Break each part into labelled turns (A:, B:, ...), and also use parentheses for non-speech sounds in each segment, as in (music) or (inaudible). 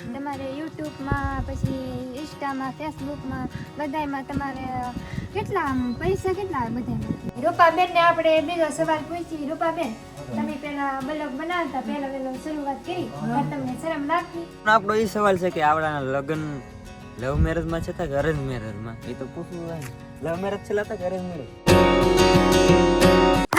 A: તમારે યુટ્યુબમાં પછી ઇન્સ્ટામાં ફેસબુકમાં બધામાં તમારે કેટલા પૈસા કેટલા બધામાં રૂપાબેનને આપણે બીજો સવાલ પૂછી રૂપાબેન તમે પેલા બ્લોગ બનાવતા પહેલા વેલો શરૂઆત કરી. તમને શરમ લાગતી
B: આપણો એ સવાલ છે કે આવડાના લગ્ન લવ મેરેજમાં છે કે અરેન્જ મેરેજમાં? એ તો પૂછવું હોય લવ મેરેજ છેલ્લા હતા કે arrange marriage.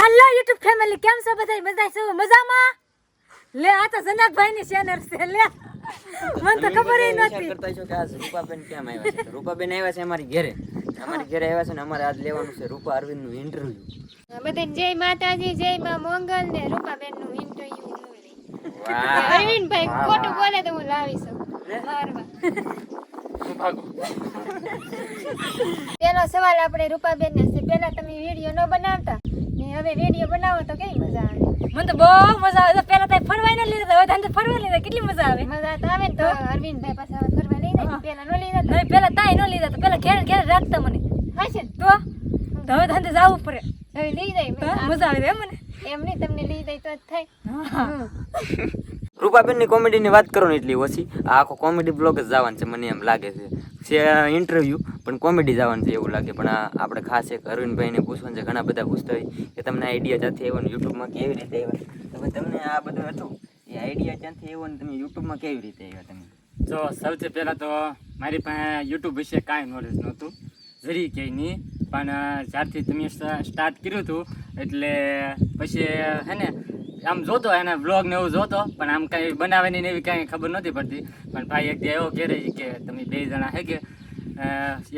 C: Hello YouTube family કેમ છો બધા બધા છો? મજામાં? લે આ તો જનકભાઈ ની ચેનલ છે લે. મને તો ખબર
B: વિચાર કરતા છો કે આ રૂપાબેન કેમ આવ્યા છે? રૂપાબેન આવ્યા છે અમારી ઘરે. અમારી ઘરે આવ્યા છે ને અમારે આજ લેવાનું છે રૂપા અરવિંદનું ઇન્ટરવ્યુ
A: બધાને જય માતાજી જય માં મોંગલ ને રૂપાબેનનું ઇન્ટરવ્યુ
B: વાહ.
A: અરવિંદભાઈ ખોટું બોલે તો હું લાવી શકું. મારવા પેલો સવાલ આપણે રૂપાબેન ને છે. પેલા તમે વીડિયો ન બનાવતા? ને. હવે રેડિયો બનાવો તો કઈ મજા આવે?
C: મને તો બહુ મજા આવે. પેલા તો ફરવા ન લીધા હવે તને ફરવા લીધા. કેટલી મજા આવે?
A: મજા તો આવે ને તો અરવિંદભાઈ પાસે હવે ફરવા લઈ જાય. પેલા ન લીધા
C: નહીં પેલા તાય ન લીધા તો પેલા ઘેર ઘેર રાખતા મને.
A: હશે ને?
C: તો? તો હવે તને જવું પડે.
A: હવે લઈ જાય.
C: મજા આવે એમ મને.
A: એમ નહીં તમને લઈ જાય તો જ થાય. હમ.
B: રૂપાબેનની કોમેડી ની વાત કરો ને એટલી ઓછી. આ આખો કોમેડી બ્લોગ જ જવાનું છે, મને એમ લાગે છે. છે ઇન્ટરવ્યુ પણ કોમેડી જવાનું છે એવું લાગે. પણ આપણે ખાસ એક અરવિંદભાઈને પૂછવાનું છે, ઘણા બધા પૂછતા હોય કે તમને આઈડિયા ક્યાંથી આવ્યો ને યુટ્યુબમાં કેવી રીતે આવ્યા? તો તમને આ બધું હતું. એ આઈડિયા ક્યાંથી આવ્યો ને તમે યુટ્યુબમાં કેવી રીતે આવ્યા તમે?
D: જો, સૌથી પહેલાં તો મારી પાસે યુટ્યુબ વિશે કાંઈ નોલેજ નહોતું. જરી કંઈ નહીં, પણ જ્યારથી તમે સ્ટાર્ટ કર્યું હતું, એટલે પછી, હે ને આમ જોતો એને વ્લોગ ને એવું જોતો, પણ આમ કાંઈ બનાવવાની ને એવી કાંઈ ખબર નહોતી પડતી. પણ ભાઈ એક એવો ઘેરે કે તમે બે જણા હે કે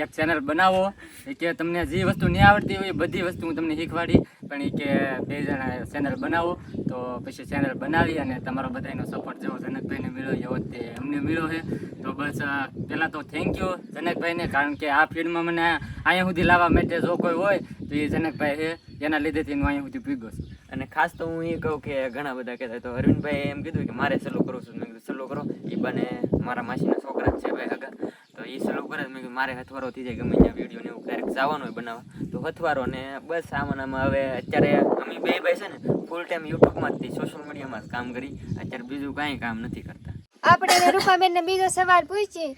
D: એક ચેનલ બનાવો. કે તમને જે વસ્તુ નહીં આવડતી હોય એ બધી વસ્તુ હું તમને શીખવાડી, પણ એ કે બે જણા ચેનલ બનાવો. તો પછી ચેનલ બનાવી અને તમારો બધાનો સપોર્ટ જેવો જનકભાઈને મળ્યો, એવો તે અમને મળ્યો છે. તો બસ પહેલાં તો થેન્ક યુ જનકભાઈને, કારણ કે આ ફિલ્ડમાં મને અહીંયા સુધી લાવવા માટે જો કોઈ હોય, તો એ જનકભાઈ છે, એના લીધેથી હું અહીંયા સુધી પીગો છું.
B: અને ખાસ તો હું એ કહું કે ઘણા બધા કહેતા તો અરવિંદભાઈ એમ કીધું કે મારે સલો કરું છું. મેં કીધું સલો કરો. એ બને મારા માસીના છોકરા છે ભાઈ આગળ. તો એ સલો કરે મેં કીધું, મારે હથવારો થઈ જાય ગમે ત્યાં વીડિયો ને એવું ક્યારેક જવાનું હોય બનાવવા. તો હથવારો ને બસ આમાં હવે અત્યારે અમે બે ભાઈ છે ને ફૂલ ટાઈમ યુટ્યુબમાં જ સોશિયલ મીડિયામાં જ કામ કરી. અત્યારે બીજું કાંઈ કામ નથી કરતા.
A: આપણે હવે રૂપાબેન ને બીજો સવાલ પૂછીએ.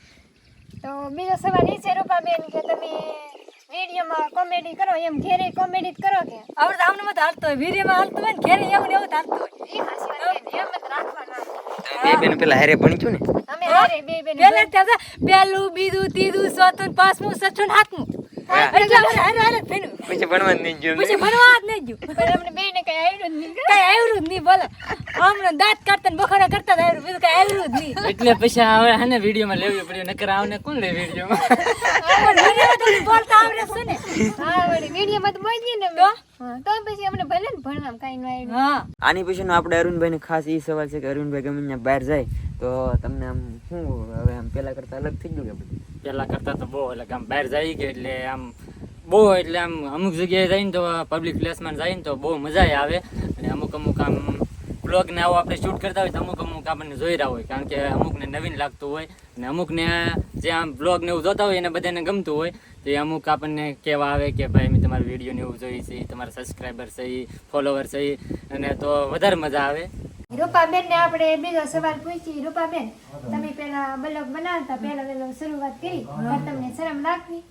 A: તો બીજો સવાલ એ છે, રૂપાબેન, કે તમે વિડીયોમાં કોમેડી કરો એમ ઘેરે કોમેડી કરો કે?
C: આપણે તો આમને મત હાલતો હોય વિડીયોમાં હાલતો હોય ને ઘેરે એવું ને એવું જ હોય.
A: એ હાચી વાત છે. એમ જ રાખવાનું.
B: બે બેન પેલા હારે ભણ્યું ને?
A: અમે હારે બે બેન
C: પેલા ત્યાં બીજું ત્રીજું ચોથું ને પાંચમું છઠ્ઠું ને સાતમું. એટલે હારે
B: નહીં ગયું
C: પછી ભણવા જ નહીં ગયું.
A: પણ અમને બેને કઈ આવ્યું જ નહીં
C: કઈ આવ્યું જ નહીં બોલો. હમણાં દાંત કાઢતા ને બખોડા કરતા જ બીજું કઈ આવ્યું જ નહીં.
D: એટલે પછી હવે હે વિડીયોમાં લેવી પડ્યું નકર આવને કોણ લે વિડીયોમાં?
C: પણ મને થોડું બોલતા આવડે છે ને?
A: હા વળી વિડીયોમાં તો બોલીએ ને અમે. તો? પછી અમને ભલે ને ભણવામાં કાંઈ ન આવ્યું.
C: હા.
B: આની પછીનો આપણે અરુણભાઈને ખાસ એ સવાલ છે કે અરુણભાઈ ગમે ત્યાં બહાર જાય તો તમને આમ શું હવે આમ પેલા કરતા અલગ થઈ ગયું કે
D: પહેલા કરતા તો બહુ એટલે આમ બહાર જાય કે એટલે આમ બહુ એટલે આમ અમુક જગ્યાએ જઈને તો પબ્લિક પ્લેસમાં જઈને તો બહુ મજા આવે. અને અમુક અમુક આમ બ્લોગ ને આવો આપણે શૂટ કરતા હોય તો અમુક અમુક આપણને જોઈ રહ્યા હોય કારણ કે અમુકને નવીન લાગતું હોય અને અમુકને જે આમ બ્લોગ ને એવું જોતા હોય એને બધાને ગમતું હોય તો એ અમુક આપણને કહેવા આવે કે ભાઈ મેં તમારા વીડિયો ને એવું જોઈ છે તમારા સબસ્ક્રાઈબર છે ફોલોવર છે અને તો વધારે મજા આવે.
A: રૂપાબેન ને આપણે બીજો સવાલ પૂછીએ. રૂપાબેન તમે પેલા બ્લોગ બનાવતા પહેલા વેલો શરૂઆત કરી તમને શરમ લાગતી?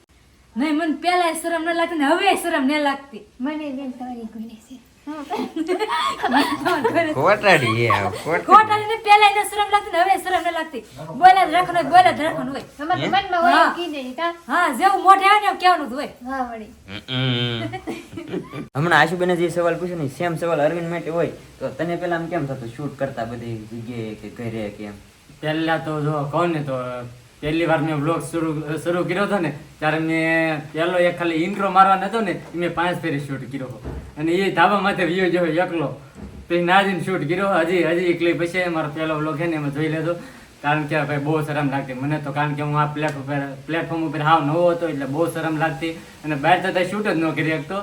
C: નહીં મને પેલા શરમ ન લાગતી ને હવે શરમ ન લાગતી.
A: મને બેન તમારી કોઈને છે.
B: ખોટાડી
C: ખોટા ને પેલા એને શરમ લાગતી હવે શરમ ન લાગતી. બોલ્યા જ રાખવાનું હોય બોલ્યા જ રાખવાનું હોય.
A: તમારા મનમાં હોય
C: હા.
A: એમ કીધે
C: હા જેવું મોઢે આવે ને એમ હોય.
A: હા વળી.
B: હમણાં આશુબેને જે સવાલ પૂછ્યો ને સેમ સવાલ અરવિંદ માટે હોય. તો તને પેલા આમ કેમ થતું? શૂટ કરતા બધી જગ્યાએ કે ઘરે કે એમ?
D: પહેલા તો જો કહું ને તો પહેલી વાર મેં બ્લોગ શરૂ શરૂ કર્યો હતો ને, ત્યારે મેં પહેલો એક ખાલી ઇન્ટ્રો મારવાનો હતો ને મેં પાંચ ફેરી શૂટ કર્યો હતો. અને એ ધાબા માથે વ્યૂ જેવો એકલો. પછી ના જઈને શૂટ કર્યો. હજી હજી એકલી પછી મારો પહેલો બ્લોગ છે ને, એમાં જોઈ લેતો કારણ કે ભાઈ બહુ શરમ લાગતી. મને તો કારણ કે હું આ પ્લેટ ઉપર પ્લેટફોર્મ ઉપર હાવ નવો હતો, એટલે બહુ શરમ લાગતી. અને બહાર જતા શૂટ જ ન કરી શકતો.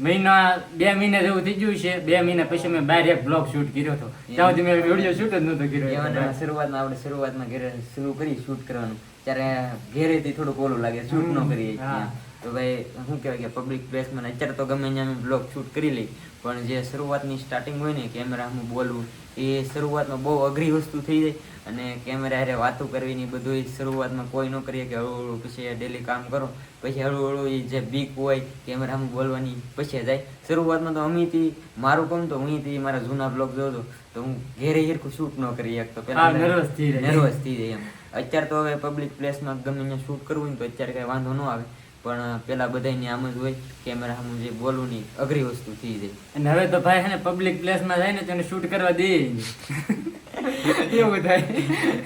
D: મહિના બે મહિના જેવું થઈ ગયું છે. બે મહિના પછી મેં બહાર એક બ્લોગ શૂટ કર્યો હતો. ત્યાં સુધી મેં વીડિયો શૂટ જ નહોતો કર્યો.
B: શરૂઆતમાં આપણે શરૂઆતમાં ઘરે શરૂ કરી શૂટ કરવાનું. ત્યારે ઘેરેથી થોડુંક ઓલું લાગે શૂટ ન કરીએ
D: હા.
B: તો ભાઈ શું કહેવાય કે પબ્લિક પ્લેસમાં અત્યારે તો ગમે ત્યાં બ્લોગ શૂટ કરી લઈ પણ જે શરૂઆતની સ્ટાર્ટિંગ હોય ને કેમેરા હું બોલવું એ શરૂઆતમાં બહુ અઘરી વસ્તુ થઈ જાય અને કેમેરા હારે વાતો કરવીની બધું ઈ શરૂઆતમાં કોઈ ન કરીએ કે હળવું હળવું પછી ડેલી કામ કરો પછી હળવું હળવું ઈ જે બીક હોય કેમેરામાં બોલવાની પછી જાય. શરૂઆતમાં તો અમીથી મારું કહું તો અહીંથી મારા જૂના બ્લોગ જોતો તો હું ઘેરે હીરખું શૂટ ન કરી શકતો.
D: પહેલા નર્વસ થઈ જાય.
B: નર્વસ થઈ જાય એમ. અત્યારે તો હવે પબ્લિક પ્લેસમાં ગમે શૂટ કરવું ને તો અત્યારે કાંઈ વાંધો ન આવે. પણ પેલા બધાની આમ જ હોય કેમેરા સામે જે બોલવું ની અઘરી વસ્તુ થઈ જાય.
D: અને હવે તો ભાઈ હે ને પબ્લિક પ્લેસમાં જાય ને તેને શૂટ કરવા દે. (laughs) એવું થાય.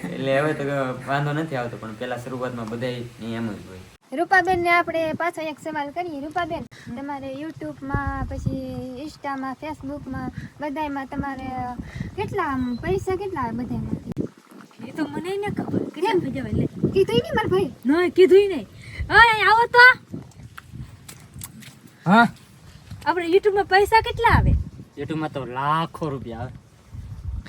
B: એટલે હવે તો વાંધો નથી આવતો પણ પેલા શરૂઆતમાં બધા એમ જ હોય.
A: રૂપાબેન ને આપણે પાછો એક સવાલ કરીએ. રૂપાબેન તમારે યુટ્યુબમાં પછી ઇન્સ્ટામાં ફેસબુકમાં બધાયમાં તમારે કેટલા પૈસા કેટલા
C: એ તો મને ન ખબર. કેમ ભેજવા લે
A: કીધું નહીં મારા ભાઈ.
C: નહીં કીધું નહીં. ઓય આવો તો.
D: હા?
C: આપણે યુટ્યુબમાં પૈસા કેટલા આવે?
D: યુટ્યુબમાં તો લાખો રૂપિયા આવે.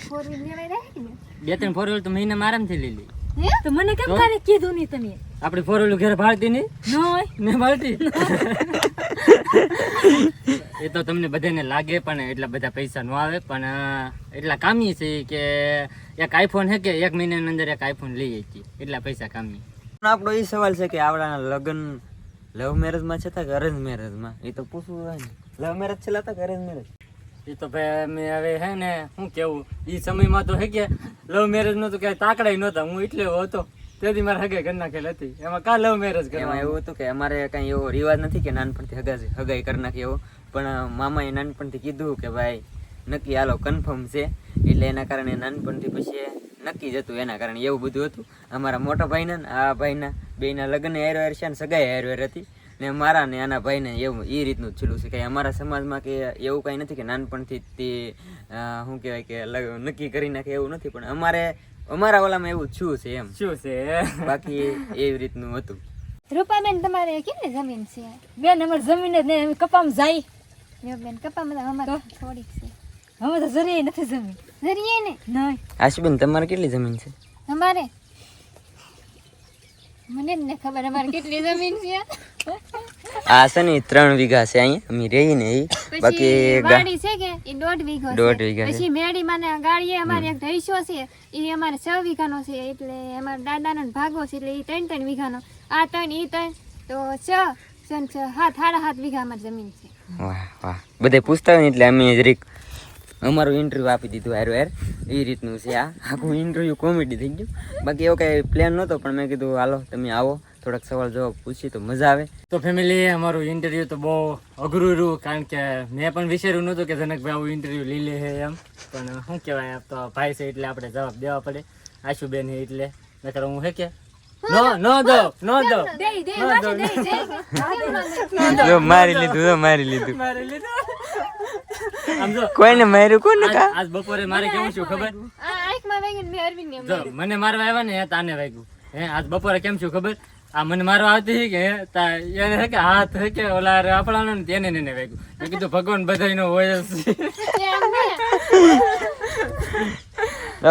A: ફોર લેવાય રહે ને?
D: બે ત્રણ ફોર તો મહિનામાં આરામથી લઈ લે
C: તો મને કેમ કરે કીધું નહીં તમે?
D: આપણી ફોર ઘરે ભાડતી નહીં?
C: નહીં
D: ને ભાડતી. (laughs) (laughs) એ તો તમને બધાને લાગે પણ એટલા બધા પૈસા ન આવે. પણ એટલા કામી છે કે એક આઈફોન હે કે એક મહિનાની અંદર એક આઈફોન લઈ જઈએ એટલા પૈસા કામી.
B: આપણો એ સવાલ છે કે આપણા લગ્ન લવ મેરેજમાં છે કે અરેન્જ મેરેજમાં એ તો પૂછવું હોય ને. લવ મેરેજ છેલ્લા હતા અરેન્જ મેરેજ
D: એ તો ભાઈ અમે હવે હે ને શું કેવું એ સમયમાં તો હે કે લવ મેરેજ તો ક્યાંય તાકડાય નહોતા. હું એટલે હતો. તેથી મારે હગાઈ કરી નાખેલ હતી. એમાં કા લવ મેરેજ
B: એમાં એવું હતું કે અમારે કઈ એવો રિવાજ નથી કે નાનપણથી હગાઈ હગાઈ કરી નાખી એવો. પણ મામાએ નાનપણથી કીધું કે ભાઈ નક્કી હાલો કન્ફર્મ છે. એટલે એના કારણે નાનપણથી પછી નક્કી જ હતું એના કારણે એવું બધું હતું. અમારા મોટા ભાઈના આ ભાઈના બેના લગ્ન હેરવેર છે ને સગાઈ હેરવેર હતી. ને મારા ને આના ભાઈને એવું એ રીતનું જ છેલ્લું છે. કે અમારા સમાજમાં કે એવું કાંઈ નથી કે નાનપણથી તે શું કહેવાય કે નક્કી કરી નાખે એવું નથી. પણ અમારે અમારા ઓલામાં એવું શું છે એમ.
D: શું છે?
B: બાકી એવી રીતનું હતું.
A: રૂપાબેન તમારે કેટલી જમીન છે?
C: બેન અમારે જમીન જ નહીં કપામ કપામાં જાય.
A: જો બેન કપામાં અમારે થોડીક છે.
C: હવે તો જરીએ નથી જમીન.
A: જરીએ ને?
C: નહીં.
B: આશુબેન તમારે કેટલી જમીન છે?
A: અમારે? મને જ ને ખબર અમારે કેટલી જમીન છે.
B: આ છે ને ત્રણ વીઘા છે અહીંયા. અમે રહી ને એ. બાકી
A: વાડી છે કે? એ દોઢ વીઘો
B: દોઢ વીઘા.
A: પછી મેડી માને ગાડીએ અમારે એક ધૈસો છે. એ અમારે છ વીઘાનો છે. એટલે અમારા દાદાનો ભાગો છે. એટલે એ ત્રણ ત્રણ વીઘાનો. આ ત્રણ એ ત્રણ. તો છ છ સાત સાડા સાત વીઘા અમારી જમીન છે.
B: વાહ વાહ. બધે પૂછતા હોય ને એટલે અમે જરીક અમારું ઇન્ટરવ્યુ આપી દીધું હેર યાર એ રીતનું છે આ. આખું ઇન્ટરવ્યુ કોમેડી થઈ ગયું. બાકી એવો કઈ પ્લાન નહોતો પણ મેં કીધું હાલો તમે આવો. થોડાક સવાલ જવાબ પૂછીએ તો મજા આવે.
D: તો ફેમિલી અમારું ઇન્ટરવ્યુ તો બહુ અઘરું રહ્યું કારણ કે મેં પણ વિચાર્યું નહોતું કે જનકભાઈ આવું ઇન્ટરવ્યુ લઈ લે છે એમ. પણ શું કહેવાય આપ તો ભાઈ છે એટલે આપણે જવાબ દેવા પડે. આશુબેન છે એટલે. નકર હું હે કે? નો નો દો નો દો
A: દઈ દઈ માસી દઈ દઈ
B: જો મારી લીધું જો મારી લીધું.
D: મારે લીધું.
B: કોઈને માર્યું કોને
D: આજ- આજ બપોરે મારે કેવું છું ખબર?
A: આંખમાં વાગીને મેં અરવિંદ ને
D: મને મારવા આવ્યા ને તાને વાગ્યું. હે આજ બપોરે કેમ છું ખબર? આ મને મારો આવતી કે તા એને હે કે હાથ હે કે ઓલા હારે આપણાનો ને તેને ને એને મેં કીધું ભગવાન બધાયનો હોય જ.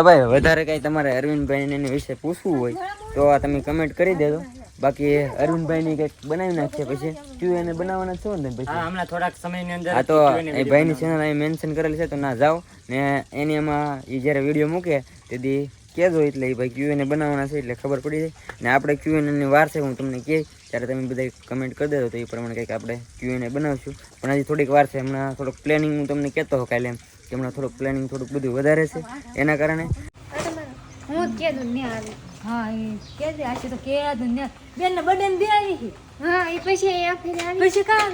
B: ભાઈ વધારે કઈ તમારે અરવિંદભાઈ એની વિશે પૂછવું હોય તો આ તમે કમેન્ટ કરી દેજો. બાકી અરવિંદભાઈ ની કંઈક બનાવી નાખશે પછી. ક્યુ એને બનાવવાના છો ને પછી?
D: હમણાં થોડાક સમયની અંદર
B: આ તો એ
D: ભાઈ
B: ભાઈની ચેનલ અહીં મેન્શન કરેલી છે તો ના જાઓ. ને એની એમાં એ જ્યારે વીડિયો મૂકે તેથી કહેજો એટલે એ ભાઈ ક્યુએને બનાવવાના છે એટલે ખબર પડી જાય. ને આપણે ક્યુએનની વાર છે હું તમને કહે ત્યારે તમે બધા કમેન્ટ કરી દેજો. તો એ પ્રમાણે કંઈક આપણે ક્યુએને બનાવશું. પણ હજી થોડીક વાર છે હમણાં થોડુંક પ્લેનિંગ હું તમને કહેતો હો કાલે એમ કે હમણાં થોડુંક પ્લેનિંગ થોડુંક બધું વધારે છે. એના કારણે?
A: હું જ કીધું ને
C: હા એ કે દે તો કે ને બેન બર્થડે બે આવી
A: હા એ પછી એ આખરે આવી.
C: પછી કા?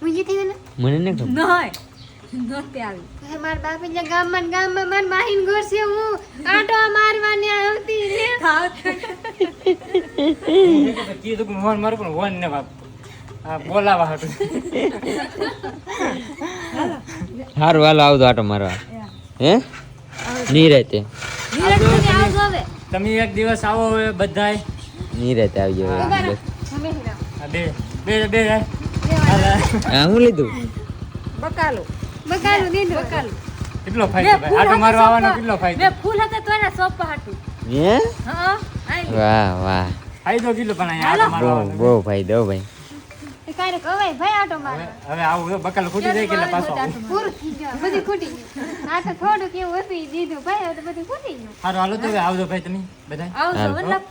A: હું જીતી ગઈ
B: મને નહીં ખબર.
C: નહીં. નહોતી આવી.
A: પછી મારા બાપી જે ગામમાં ગામમાં માર માહીન ઘર છે હું આટો મારવાની આવતી રે
D: કીધું કે વન મારું પણ વન ને બાપ. આ બોલાવા હતું
B: હારું હાલો આવજો આટો મારવા. હે? નિરાતે
C: રહેતે આવજો
D: તમે એક દિવસ આવો હવે બધાય.
B: રહેતે આવજો
D: બે બે બે
B: હા હું લીધું?
C: બકાલો.
A: બકાલું દીધું
C: બકાલો
D: કેટલો ફાયદો ભાઈ? આટો મારવા આવવાનો કેટલો ફાયદો?
C: બે ફૂલ હતા તો એના સોપ હાટું.
B: હે?
C: હા
B: વાહ વાહ.
D: ફાયદો કેટલો પણ અહીંયા આટો મારવા
B: બહુ ફાયદો ભાઈ.
A: ક્યારેક અવાય ભાઈ આટો મારે.
D: હવે આવું જો ખૂટી જાય કે પાછો
A: પૂરું થઈ ગયું બધું ખૂટી ગયું આ તો થોડું કેવું હતું દીધું. ભાઈ હવે તો બધું ખૂટી ગયું.
D: સારું હાલો તો આવજો ભાઈ તમે બધા
C: આવજો વલ્લભ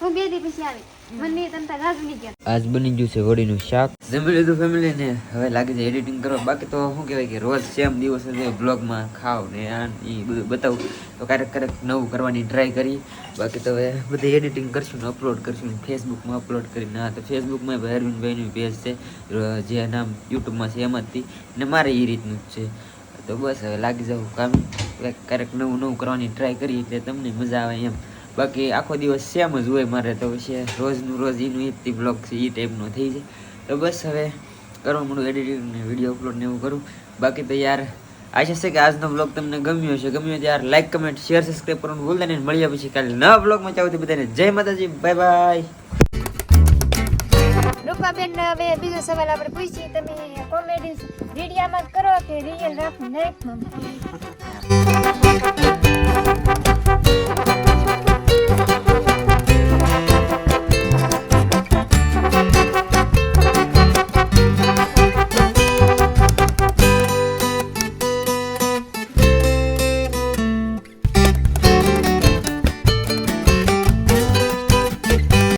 A: હું બે દી પછી આવી. મને તમ તાર રાજુ નહીં ગયા
B: આજ બની ગયું છે વડીનું શાક. જમી લીધું ફેમિલી ને. હવે લાગે છે એડિટિંગ કરવા. બાકી તો શું કહેવાય કે રોજ સેમ દિવસ બ્લોગમાં ખાવ ને આ બધું બતાવું. તો ક્યારેક ક્યારેક નવું કરવાની ટ્રાય કરી. બાકી તો હવે બધી એડિટિંગ કરશું ને અપલોડ કરશું ફેસબુકમાં અપલોડ કરીને. હા, તો ફેસબુકમાં ભાઈ અરવિંદભાઈનું પેજ છે. જે નામ યુટ્યુબમાં છે એમાંથી ને મારે એ રીતનું જ છે. તો બસ હવે લાગી જવું કામ. ક્યારેક નવું નવું કરવાની ટ્રાય કરી એટલે તમને મજા આવે એમ. બાકી આખો દિવસ સેમ જ હોય મારે તો છે. રોજનું રોજ એનું એ થી બ્લોગ છે, એ ટાઈપનો થઈ જાય. તો બસ હવે કરવા મળું એડિટિંગ ને વીડિયો અપલોડ ને એવું કરું. બાકી તો યાર, આશા છે કે આજનો બ્લોગ તમને ગમ્યો હશે. ગમ્યો તો યાર લાઈક કમેન્ટ શેર સબસ્ક્રાઈબ કરવાનું ભૂલતા નહીં. મળ્યા પછી કાલે નવા બ્લોગમાં ચાવું બધાને જય માતાજી. બાય બાય
A: રૂપાબેન હવે બીજો સવાલ આપણે પૂછીએ. તમે કોમેડી વિડીયામાં કરો કે રિયલ રાખો લાઈફમાં